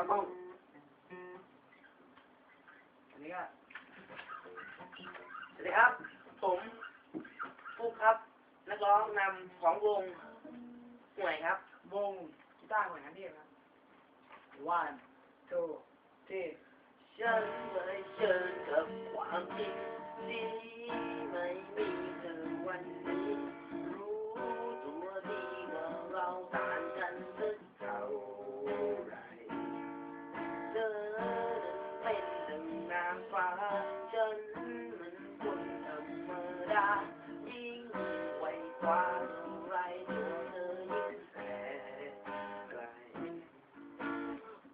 ครับผมอันนี้ก็สวัสดีครับ ผมฟุกครับ นักร้องนำของวงห่วยครับ วงกีตาร์เหมือนกันที่ครับ one two three ฉันเลยเชิญกับความจริง ฟ้าฉันมันคนธรรมดายิ่งไวกว่าเท่าไรตัวเธอยิ่งแสนไกล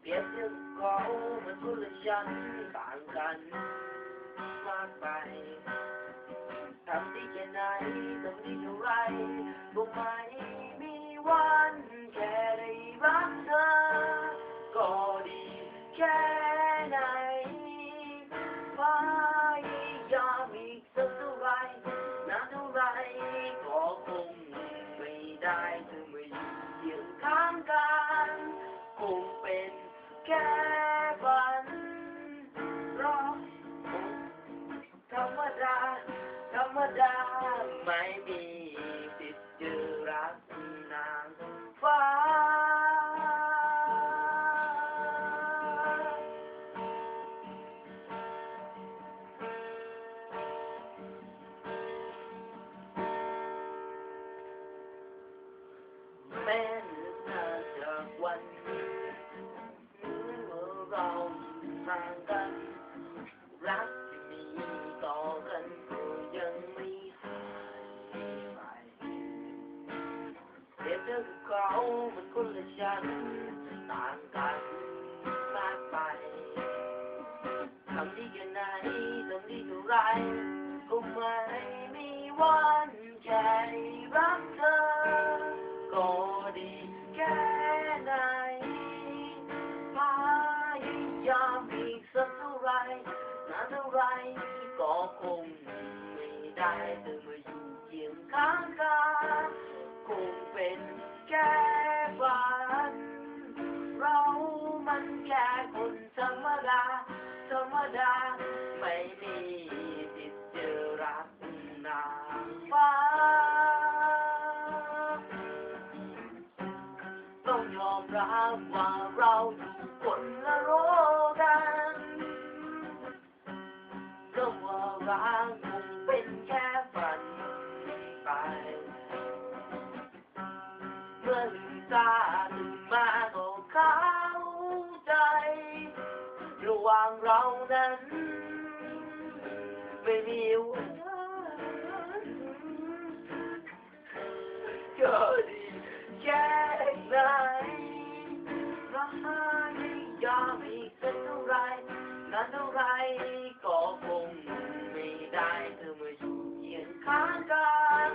เปรียบเทียบเขาเหมือนคุณและฉันต่างกันมากไปทำดีแค่ไหนทำดีเท่าไรก็ไม่มีวัน เธอมาอยู่เคียงข้างกัน คงเป็นแค่ฝันรอธรรมดา ธรรมดาไม่มี จากวันนี้เมื่อเราอยู่ห่างกันรักที่มีต่อกันก็ยัง สักเท่าไรนานเท่าไรก็คงไม่ได้เธอมาอยู่เคียงข้างกันคงเป็นแค่ฝันเรามันแค่คนธรรมดาธรรมดาไม่มีสิทธิ์เจอรักนางฟ้าต้องยอมรับว่าเราอยู่ ว่ารักคงเป็นแค่ฝันไป เมื่อลืมตาตื่นมาก็เข้าใจ ระหว่างเรานั้น ไม่มีวันก็ดีแค่ไหนรักยามอีกสักเท่าไรนานเท่าไร เคียงข้างกัน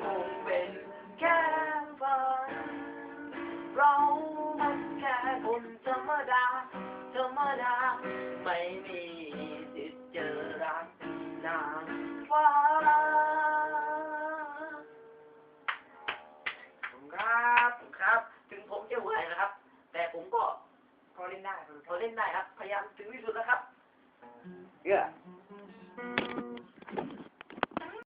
คงเป็นแค่ฝัน เรามันแค่คนธรรมดา ธรรมดา ไม่มีสิทธิ์เจอรักนางฟ้าผมครับผมครับ ถึงผมจะเหนื่อยนะครับ แต่ผมก็พอเล่นได้พอเล่นได้ครับ พยายามถึงที่สุดแล้วครับ เยอื้อ